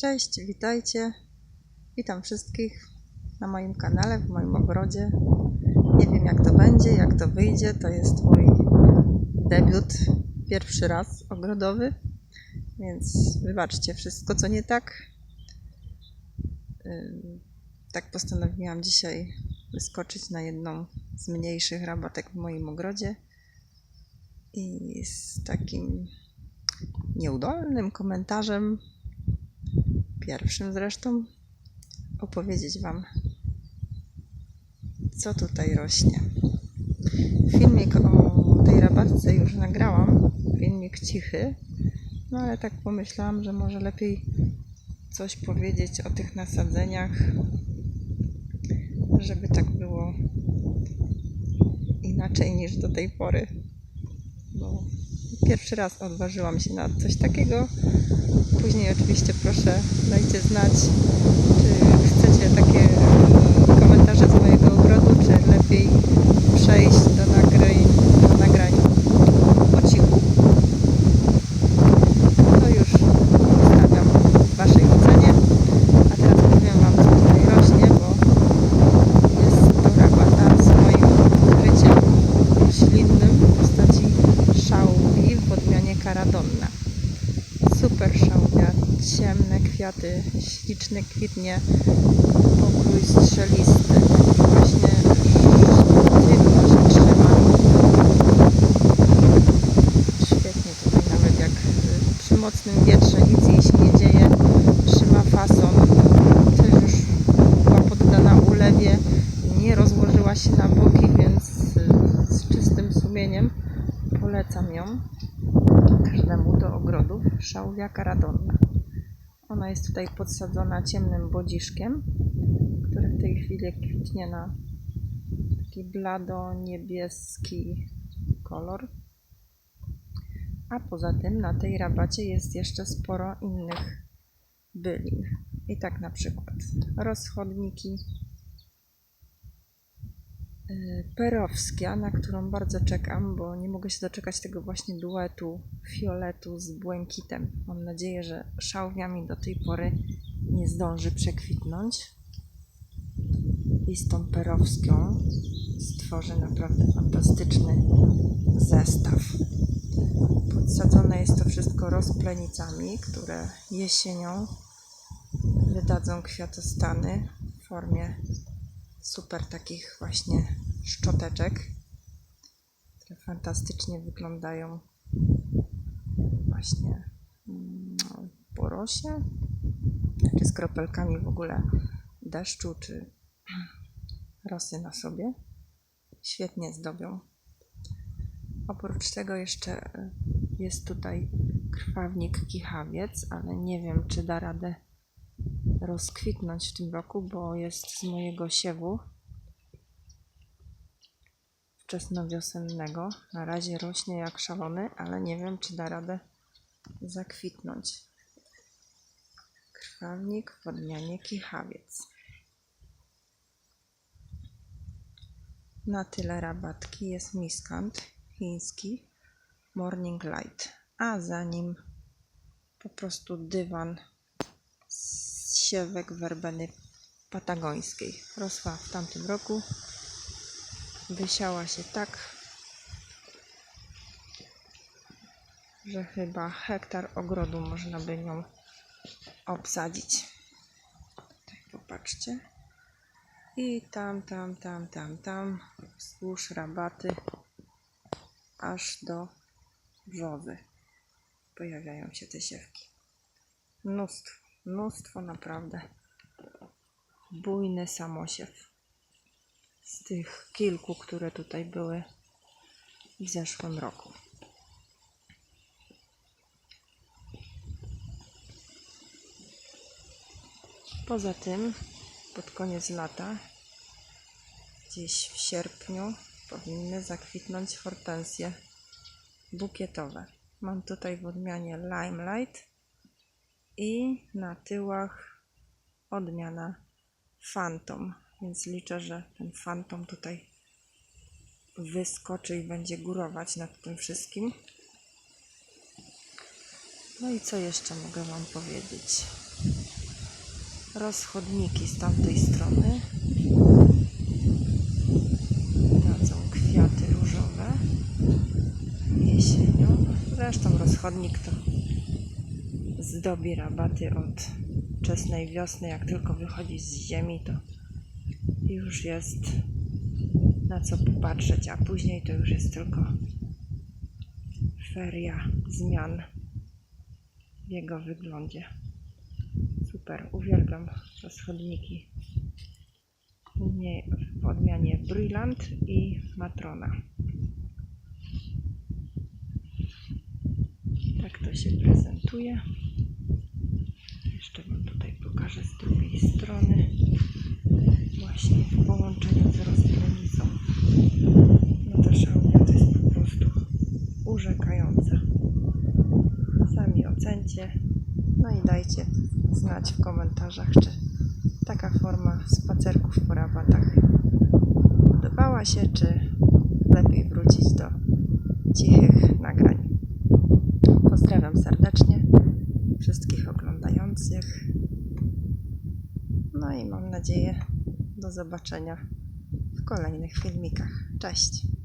Cześć, witajcie. Witam wszystkich na moim kanale, w moim ogrodzie. Nie wiem jak to będzie, jak to wyjdzie. To jest mój debiut, pierwszy raz ogrodowy, więc wybaczcie wszystko, co nie tak. Tak postanowiłam dzisiaj wyskoczyć na jedną z mniejszych rabatek w moim ogrodzie i z takim nieudolnym komentarzem pierwszym zresztą, opowiedzieć Wam, co tutaj rośnie. Filmik o tej rabatce już nagrałam, filmik cichy, no ale tak pomyślałam, że może lepiej coś powiedzieć o tych nasadzeniach, żeby tak było inaczej niż do tej pory. Bo pierwszy raz odważyłam się na coś takiego. Później oczywiście proszę dajcie znać, czy chcecie takie e, komentarze z mojego ogrodu, czy lepiej przejść do nagrań, do nagrań po cichu. To już zostawiam w Waszej ocenie. A teraz powiem Wam, co tutaj rośnie, bo jest to rabata z moim życiem roślinnym w postaci szałwi w odmianie super szałwia, ciemne kwiaty, ślicznie kwitnie, pokrój strzelisty, właśnie sztywno się trzyma. Świetnie tutaj nawet jak y, przy mocnym wietrze nic jej się nie dzieje, trzyma fason, też już była poddana ulewie, nie rozłożyła się na boki, więc y, z czystym sumieniem polecam ją każdemu do ogrodów szałwia karadonna. Ona jest tutaj podsadzona ciemnym bodziszkiem, który w tej chwili kwitnie na taki blado-niebieski kolor. A poza tym na tej rabacie jest jeszcze sporo innych bylin. I tak na przykład rozchodniki, perowskia, na którą bardzo czekam, bo nie mogę się doczekać tego właśnie duetu fioletu z błękitem. Mam nadzieję, że szałwia mi do tej pory nie zdąży przekwitnąć. I z tą perowską stworzę naprawdę fantastyczny zestaw. Podsadzone jest to wszystko rozplenicami, które jesienią wydadzą kwiatostany w formie super takich właśnie szczoteczek, które fantastycznie wyglądają właśnie mm, w porosie, czy z kropelkami w ogóle deszczu, czy rosy na sobie. Świetnie zdobią. Oprócz tego jeszcze jest tutaj krwawnik kichawiec, ale nie wiem, czy da radę rozkwitnąć w tym roku, bo jest z mojego siewu wczesnowiosennego. Na razie rośnie jak szalony, ale nie wiem, czy da radę zakwitnąć. Krwawnik w odmianie kichawiec. Na tyle rabatki jest miskant chiński Morning Light, a za nim po prostu dywan z siewek werbeny patagońskiej. Rosła w tamtym roku, wysiała się tak, że chyba hektar ogrodu można by nią obsadzić. Tutaj popatrzcie. I tam, tam, tam, tam, tam, wzdłuż rabaty, aż do brzozy pojawiają się te siewki. Mnóstwo, mnóstwo naprawdę. Bujny samosiew. Z tych kilku, które tutaj były w zeszłym roku. Poza tym, pod koniec lata, gdzieś w sierpniu, powinny zakwitnąć hortensje bukietowe. Mam tutaj w odmianie Limelight i na tyłach odmiana Phantom, więc liczę, że ten Phantom tutaj wyskoczy i będzie górować nad tym wszystkim. No i co jeszcze mogę Wam powiedzieć? rozchodniki z tamtej strony. Są kwiaty różowe jesienią. Zresztą rozchodnik to zdobi rabaty od wczesnej wiosny. Jak tylko wychodzi z ziemi, to już jest na co popatrzeć, a później to już jest tylko feria zmian w jego wyglądzie. Super, uwielbiam rozchodniki u mnie w odmianie Brillant i Matrona. Tak to się prezentuje. Jeszcze Wam tutaj pokażę z drugiej strony. Połączeniu z rozplenicą. No ta szałwia to jest po prostu urzekająca. Sami ocencie. No i dajcie znać w komentarzach, czy taka forma spacerków po rabatach podobała się, czy lepiej wrócić do cichych nagrań. Pozdrawiam serdecznie wszystkich oglądających. No i mam nadzieję do zobaczenia w kolejnych filmikach. Cześć!